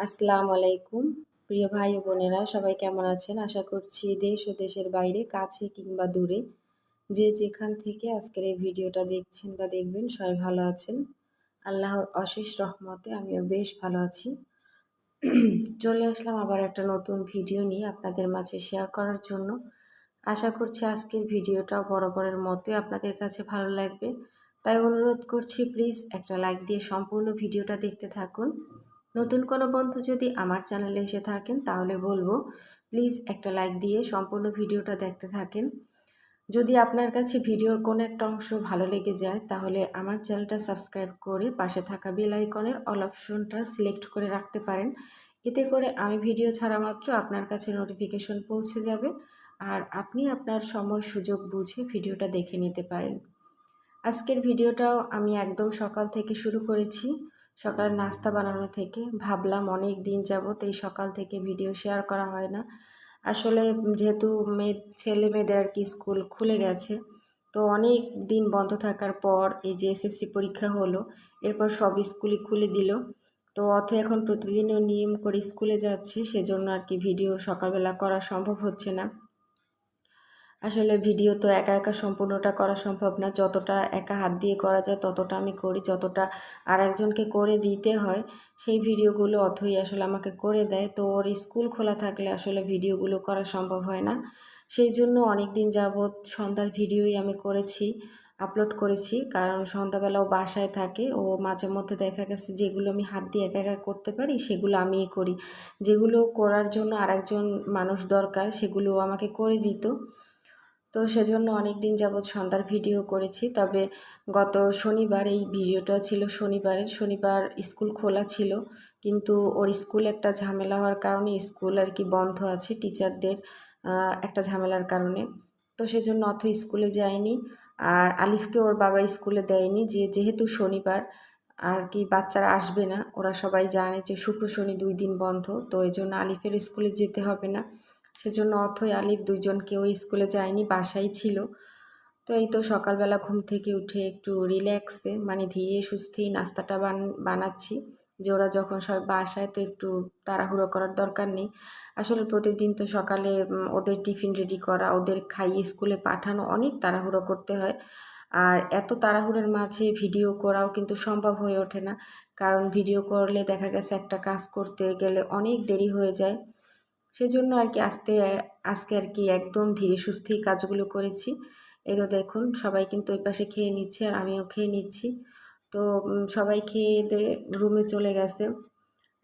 আসসালামু আলাইকুম। প্রিয় ভাই ও বোনেরা, সবাই কেমন আছেন? আশা করছি দেশ ও দেশের বাইরে, কাছে কিংবা দূরে যে যেখান থেকে আজকের এই ভিডিওটা দেখছেন বা দেখবেন, সবাই ভালো আছেন। আল্লাহর অশেষ রহমতে আমিও বেশ ভালো আছি। চলে আসলাম আবার একটা নতুন ভিডিও নিয়ে আপনাদের মাঝে শেয়ার করার জন্য। আশা করছি আজকের ভিডিওটাও বরাবরের মতোই আপনাদের কাছে ভালো লাগবে। তাই অনুরোধ করছি প্লিজ একটা লাইক দিয়ে সম্পূর্ণ ভিডিওটা দেখতে থাকুন। নতুন কোনো বন্ধু যদি আমার চ্যানেলে এসে থাকেন, তাহলে বলব, প্লিজ একটা লাইক দিয়ে সম্পূর্ণ ভিডিওটা দেখতে থাকেন। যদি আপনার কাছে ভিডিওর কোনো একটা অংশ ভালো লেগে যায়, তাহলে আমার চ্যানেলটা সাবস্ক্রাইব করে পাশে থাকা বেল আইকনের অল অপশনটা সিলেক্ট করে রাখতে পারেন। এতে করে আমি ভিডিও ছাড়া মাত্র আপনার কাছে নোটিফিকেশন পৌঁছে যাবে আর আপনি আপনার সময় সুযোগ বুঝে ভিডিওটা দেখে নিতে পারেন। আজকের ভিডিওটাও আমি একদম সকাল থেকে শুরু করেছি। সকালে নাস্তা বানানো থেকে ভাবলাম অনেক দিন যাবত এই সকাল থেকে ভিডিও শেয়ার করা হয় না। আসলে যেহেতু মেয়ে ছেলে মেয়েদের আর কি স্কুল খুলে গেছে, তো অনেক দিন বন্ধ থাকার পর এই যে এসএসসি পরীক্ষা হলো, এরপর সব স্কুলই খুলে দিল। তো অত এখন প্রতিদিনও নিয়ম করে স্কুলে যাচ্ছে, সেজন্য আর কি ভিডিও সকালবেলা করা সম্ভব হচ্ছে না। আসলে ভিডিও তো একা একা সম্পূর্ণটা করা সম্ভব না। যতটা একা হাত দিয়ে করা যায়, ততটা আমি করি। যতটা আর একজনকে করে দিতে হয়, সেই ভিডিওগুলো অথই আসলে আমাকে করে দেয়। তো ওর স্কুল খোলা থাকলে আসলে ভিডিওগুলো করা সম্ভব হয় না। সেই জন্য অনেক দিন যাবৎ সন্ধ্যার ভিডিওই আমি করেছি, আপলোড করেছি। কারণ সন্ধ্যাবেলাও বাসায় থাকে। ও মাঝে মধ্যে দেখা গেছে যেগুলো আমি হাত দিয়ে একা একা করতে পারি, সেগুলো আমিই করি। যেগুলো করার জন্য আরেকজন মানুষ দরকার, সেগুলো আমাকে করে দিত। তো সেজন্য অনেক দিন যাবৎ সন্ধ্যার ভিডিও করেছি। তবে গত শনিবার এই ভিডিওটা ছিল শনিবারের। শনিবার স্কুল খোলা ছিল, কিন্তু ওর স্কুল একটা ঝামেলা হওয়ার কারণে স্কুল আর কি বন্ধ আছে টিচারদের একটা ঝামেলার কারণে। তো সেজন্য অত স্কুলে যায়নি আর আলিফকে ওর বাবা স্কুলে দেয়নি, যে যেহেতু শনিবার, আর কি বাচ্চারা আসবে না, ওরা সবাই জানে যে শুক্র, শনি দুই দিন বন্ধ, তো এই জন্য আলিফের স্কুলে যেতে হবে না। সেজন্য অথই আলিফ দুজন কেউ স্কুলে যায়নি বাসাই ছিল। তো এই তো সকালবেলা ঘুম থেকে উঠে একটু রিল্যাক্সে মানে ধীরে সুস্থেই নাস্তাটা বান, বানাচ্ছি। যে ওরা যখন সব বাসায় তো একটু তাড়াহুড়ো করার দরকার নেই। আসলে প্রতিদিন তো সকালে ওদের টিফিন রেডি করা, ওদের খাইয়ে স্কুলে পাঠানো অনেক তাড়াহুড়ো করতে হয়। আর এত তাড়াহুড়োর মাঝে ভিডিও করাও কিন্তু সম্ভব হয়ে ওঠে না। কারণ ভিডিও করলে দেখা গেছে একটা কাজ করতে গেলে অনেক দেরি হয়ে যায়। সেজন্য আর কি আস্তে, আজকে আর কি একদম ধীরে সুস্থেই কাজগুলো করেছি। এই তো দেখুন, সবাই কিন্তু ওই পাশে খেয়ে নিচ্ছে আর আমিও খেয়ে নিচ্ছি। তো সবাই খেয়ে দে রুমে চলে গেছে।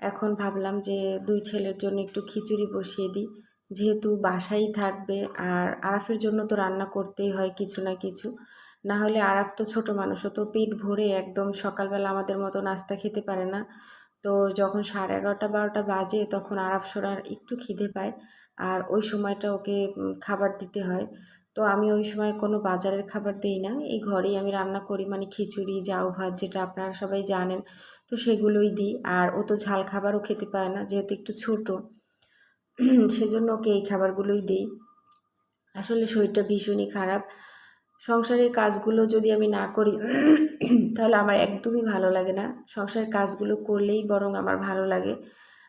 এখন ভাবলাম যে দুই ছেলের জন্য একটু খিচুড়ি বসিয়ে দিই। যেহেতু বাসাই থাকবে আর আরাফের জন্য তো রান্না করতেই হয় কিছু না কিছু। না হলে আরাফ তো ছোটো মানুষও তো পেট ভরে একদম সকালবেলা আমাদের মতো নাস্তা খেতে পারে না। তো যখন সাড়ে এগারোটা, বারোটা বাজে তখন আরাপ সোনার একটু খিদে পায় আর ওই সময়টা ওকে খাবার দিতে হয়। তো আমি ওই সময় কোনো বাজারের খাবার দিই না। এই ঘরেই আমি রান্না করি মানে খিচুড়ি জাউ ভাত যেটা আপনারা সবাই জানেন, তো সেগুলোই দিই। আর ও তো ঝাল খাবারও খেতে পায় না, যেহেতু একটু ছোটো, সেজন্য ওকে এই খাবারগুলোই দিই। আসলে শরীরটা ভীষণই খারাপ। সংসারের কাজগুলো যদি আমি না করি, তাহলে আমার একদমই ভালো লাগে না। সংসারের কাজগুলো করলেই বরং আমার ভালো লাগে।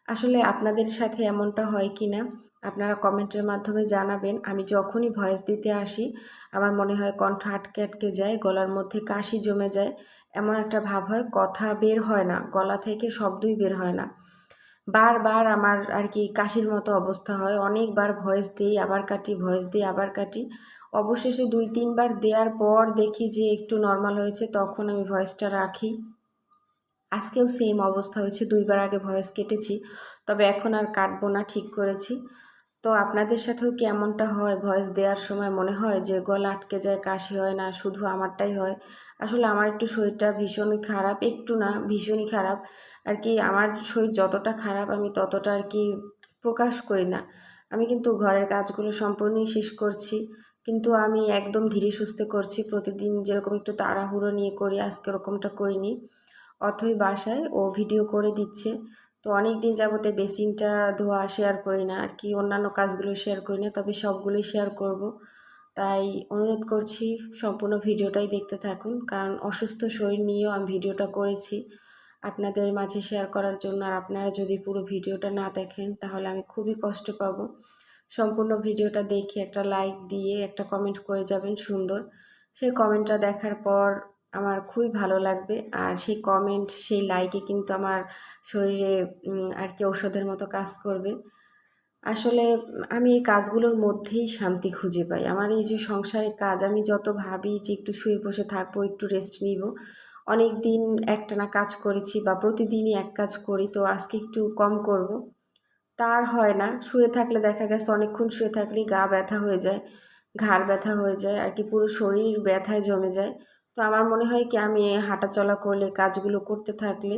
আসলে আপনাদের সাথে এমনটা হয় কি না, আপনারা কমেন্টের মাধ্যমে জানাবেন। আমি যখনই ভয়েস দিতে আসি, আমার মনে হয় কণ্ঠ আটকে আটকে যায়, গলার মধ্যে কাশি জমে যায়। এমন একটা ভাব হয়, কথা বের হয় না, গলা থেকে শব্দই বের হয় না। বারবার আমার আর কি কাশির মতো অবস্থা হয়। অনেকবার ভয়েস দিই, আবার কাটি, ভয়েস দিই, আবার কাটি। অবশেষে দুই, তিনবার দেওয়ার পর দেখি যে একটু নর্মাল হয়েছে, তখন আমি ভয়েসটা রাখি। আজকেও সেম অবস্থা হয়েছে, দুইবার আগে ভয়েস কেটেছি, তবে এখন আর কাটবো না, ঠিক করেছি। তো আপনাদের সাথেও কি এমনটা হয়? ভয়েস দেওয়ার সময় মনে হয় যে গলা আটকে যায়, কাশি হয় না, শুধু আমারটাই হয়? আসলে আমার একটু শরীরটা ভীষণই খারাপ, একটু না, ভীষণই খারাপ। আর কি আমার শরীর যতটা খারাপ, আমি ততটা আর কি প্রকাশ করি না। আমি কিন্তু ঘরের কাজগুলো সম্পূর্ণই শেষ করছি। কিন্তু আমি একদম ধীরে সুস্থে করছি। প্রতিদিন যেরকম একটু তাড়াহুড়ো নিয়ে করি, আজকে ওরকমটা করিনি। অথই বাসায় ও ভিডিও করে দিচ্ছে। তো অনেক দিন যাবতে বেসিনটা ধোয়া শেয়ার করি না। আর কি অন্যান্য কাজগুলো শেয়ার করি না, তবে সবগুলোই শেয়ার করব। তাই অনুরোধ করছি সম্পূর্ণ ভিডিওটাই দেখতে থাকুন। কারণ অসুস্থ শরীর নিয়েও আমি ভিডিওটা করেছি। আপনাদের মাঝে শেয়ার করার জন্য। আর আপনারা যদি পুরো ভিডিওটা না দেখেন, তাহলে আমি খুবই কষ্ট পাবো। সম্পূর্ণ ভিডিওটা দেখে একটা লাইক দিয়ে একটা কমেন্ট করে যাবেন সুন্দর। সেই কমেন্টটা দেখার পর আমার খুবই ভালো লাগবে। আর সেই কমেন্ট সেই লাইকে কিন্তু আমার শরীরে আর কি ঔষধের মতো কাজ করবে। আসলে আমি এই কাজগুলোর মধ্যেই শান্তি খুঁজে পাই। আমার এই যে সংসারের কাজ, আমি যত ভাবি যে একটু শুয়ে বসে থাকব, একটু রেস্ট নিব অনেক দিন একটানা কাজ করেছি বা প্রতিদিনই এক কাজ করি, তো আজকে একটু কম করব। তার হয় না। শুয়ে থাকলে দেখা গেছে অনেকক্ষণ শুয়ে থাকলেই গা ব্যথা হয়ে যায়, ঘাড় ব্যথা হয়ে যায়, আর কি পুরো শরীর ব্যথায় জমে যায়। তো আমার মনে হয় কি, আমি হাঁটা চলা করলে, কাজগুলো করতে থাকলে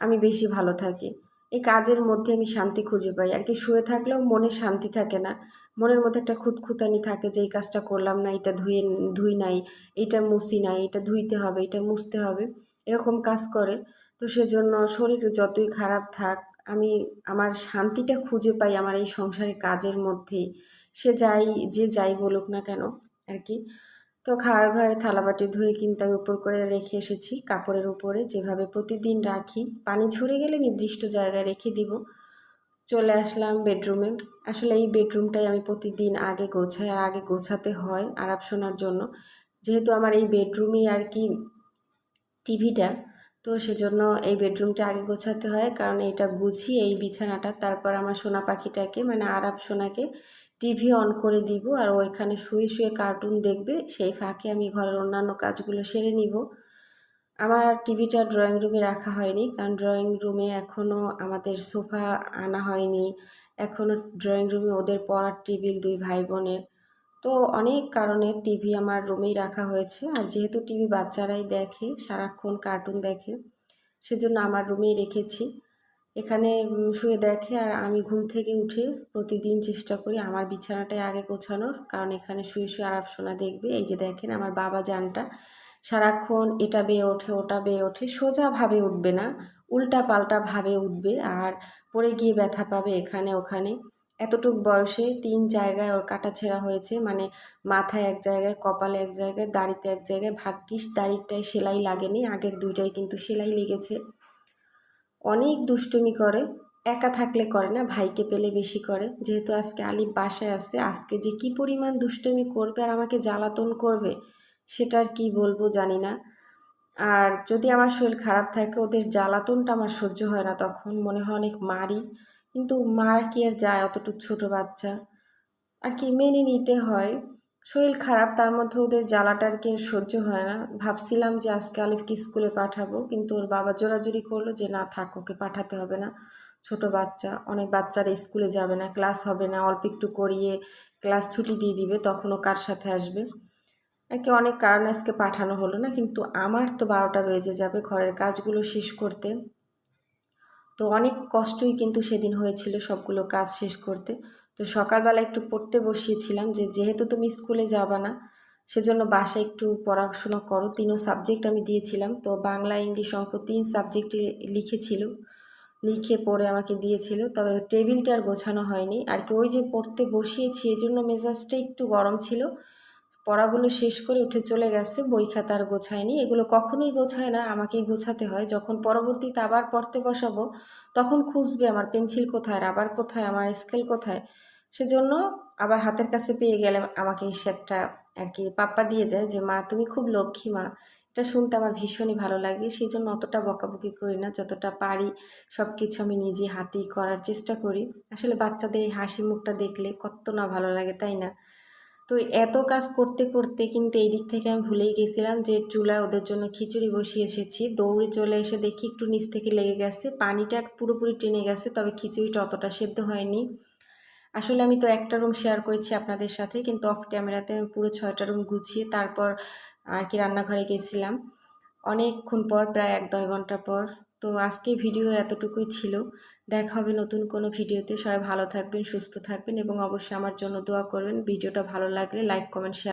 আমি বেশি ভালো থাকি। এই কাজের মধ্যে আমি শান্তি খুঁজে পাই। আর কি শুয়ে থাকলেও মনে শান্তি থাকে না। মনের মধ্যে একটা খুঁতখুতানি থাকে যে, এই কাজটা করলাম না, এটা ধুয়ে, ধুই নাই, এটা মুছি নাই, এটা ধুইতে হবে, এটা মুছতে হবে। এরকম কাজ করে। তো সেজন্য শরীর যতই খারাপ থাক আমি আমার শান্তিটা খুঁজে পাই আমার এই সংসারের কাজের মধ্যে। সে যাই, যে যাই বলুক না কেন, আর কি। তো খাওয়ার ঘরে থালাবাটি ধুয়ে কিন্তু আমি উপর করে রেখে এসেছি, কাপড়ের উপরে। যেভাবে প্রতিদিন রাখি, পানি ঝরে গেলে নির্দিষ্ট জায়গায় রেখে দিব। চলে আসলাম বেডরুমে। আসলে এই বেডরুমটাই আমি প্রতিদিন আগে গোছাই, আর আগে গোছাতে হয় আরাপ শোনার জন্য। যেহেতু আমার এই বেডরুমই আর কি টিভিটা তো সেজন্য এই বেডরুমটা আগে গোছাতে হয়, কারণ এটা গুছিয়ে এই বিছানাটা, তারপর আমার সোনা পাখিটাকে মানে আরাপ সোনাকে টিভি অন করে দিব, আর ওইখানে শুয়ে শুয়ে কার্টুন দেখবে, সেই ফাঁকে আমি ঘরের অন্যান্য কাজগুলো সেরে নিব। আমার টিভিটা ড্রয়িং রুমে রাখা হয়নি, কারণ ড্রয়িং রুমে এখনও আমাদের সোফা আনা হয়নি এখনও ড্রয়িং রুমে ওদের পড়ার টেবিল দুই ভাই বোনের। তো অনেক কারণে টিভি আমার রুমেই রাখা হয়েছে। আর যেহেতু টিভি বাচ্চারাই দেখে, সারাক্ষণ কার্টুন দেখে, সেজন্য আমার রুমেই রেখেছি। এখানে শুয়ে দেখে আর আমি ঘুম থেকে উঠে প্রতিদিন চেষ্টা করি আমার বিছানাটাই আগে গোছানোর। কারণ এখানে শুয়ে শুয়ে আরাপ শোনা দেখবে। এই যে দেখেন আমার বাবা জানটা। সারাক্ষণ এটা বেয়ে ওঠে, ওটা বেয়ে ওঠে সোজাভাবে উঠবে না। উল্টা পাল্টা ভাবে উঠবে আর পড়ে গিয়ে ব্যথা পাবে এখানে ওখানে। এতটুক বয়সে তিন জায়গায় ওর কাটা ছেঁড়া হয়েছে মানে মাথায় এক জায়গায়, কপালে এক জায়গায়, দাড়িতে এক জায়গায়, ভাগ্যিস দাড়িটায় সেলাই লাগেনি, আগের দুইটাই কিন্তু সেলাই লেগেছে। অনেক দুষ্টুমি করে, একা থাকলে করে না, ভাইকে পেলে বেশি করে। যেহেতু আজকে আলিফ বাসায় আসছে আজকে যে কি পরিমাণ দুষ্টুমি করবে আর আমাকে জ্বালাতন করবে, সেটা আর কী বলব জানি না। আর যদি আমার শরীর খারাপ থাকে, ওদের জ্বালাতনটা আমার সহ্য হয় না তখন, মনে হয় অনেক মারি। কিন্তু মারা কি আর যায় অতটুকু ছোটো বাচ্চা? আর কি মেনে নিতে হয়। শরীর খারাপ, তার মধ্যে ওদের জ্বালাটা আর কি সহ্য হয় না। ভাবছিলাম যে আজকে আলিফকে স্কুলে পাঠাবো, কিন্তু ওর বাবা জোরাজুরি করল যে, না থাক, ওকে পাঠাতে হবে না, ছোট বাচ্চা। অনেক বাচ্চারা স্কুলে যাবে না, ক্লাস হবে না, অল্প একটু করিয়ে ক্লাস ছুটি দিয়ে দিবে, তখন ও কার সাথে আসবে? আর কি অনেক কারণে আজকে পাঠানো হলো না, কিন্তু আমার তো বারোটা বেজে যাবে ঘরের কাজগুলো শেষ করতে। তো অনেক কষ্টই কিন্তু সেদিন হয়েছিল সবগুলো কাজ শেষ করতে। তো সকালবেলা একটু পড়তে বসিয়েছিলাম যে, যেহেতু তুমি স্কুলে যাবা না, সেজন্য বাসায় একটু পড়াশোনা করো। তিনও সাবজেক্ট আমি দিয়েছিলাম। তো বাংলা, ইংলিশ অঙ্ক তিন সাবজেক্টে লিখেছিল। লিখে পড়ে আমাকে দিয়েছিল। তবে টেবিলটা আর গোছানো হয়নি। আর কি ওই যে পড়তে বসিয়েছি এই জন্য মেজাজটা একটু গরম ছিল। পড়াগুলো শেষ করে উঠে চলে গেছে, বই খাতা আর গোছায়নি। এগুলো কখনোই গোছায় না, আমাকেই গোছাতে হয়। যখন পরবর্তীতে আবার পড়তে বসাবো, তখন খুঁজবে আমার পেন্সিল কোথায়, রাবার কোথায়, আমার স্কেল কোথায়। সেজন্য আবার হাতের কাছে পেয়ে গেলে আমাকে এসে একটা আর কি পাপ্পা দিয়ে যায় যে, মা, তুমি খুব লক্ষ্মী মা। এটা শুনতে আমার ভীষণই ভালো লাগে। সেই জন্য অতটা বকাবকি করি না। যতটা পারি সব কিছু আমি নিজে হাতেই করার চেষ্টা করি। আসলে বাচ্চাদের এই হাসি মুখটা দেখলে কত না ভালো লাগে, তাই না? তো এত কাজ করতে করতে কিন্তু এই দিক থেকে আমি ভুলেই গেছিলাম যে চুলায় ওদের জন্য খিচুড়ি বসিয়ে এসেছি। দৌড়ে চলে এসে দেখি একটু নিচ থেকে লেগে গেছে। পানিটা পুরোপুরি টেনে গেছে, তবে খিচুড়িটা অতটা সেদ্ধ হয়নি। আসলে আমি তো একটা রুম শেয়ার করেছি আপনাদের সাথে, কিন্তু অফ ক্যামেরাতে আমি পুরো ছয়টা রুম গুছিয়ে তারপর আর কি রান্নাঘরে গেছিলাম। অনেকক্ষণ পর, প্রায় এক দেড় ঘণ্টা পর। তো আজকে ভিডিও এতটুকুই ছিল। দেখা হবে নতুন কোনো ভিডিওতে। সবাই ভালো থাকবেন, সুস্থ থাকবেন এবং অবশ্যই আমার জন্য দোয়া করবেন। ভিডিওটা ভালো লাগলে লাইক কমেন্ট শেয়ার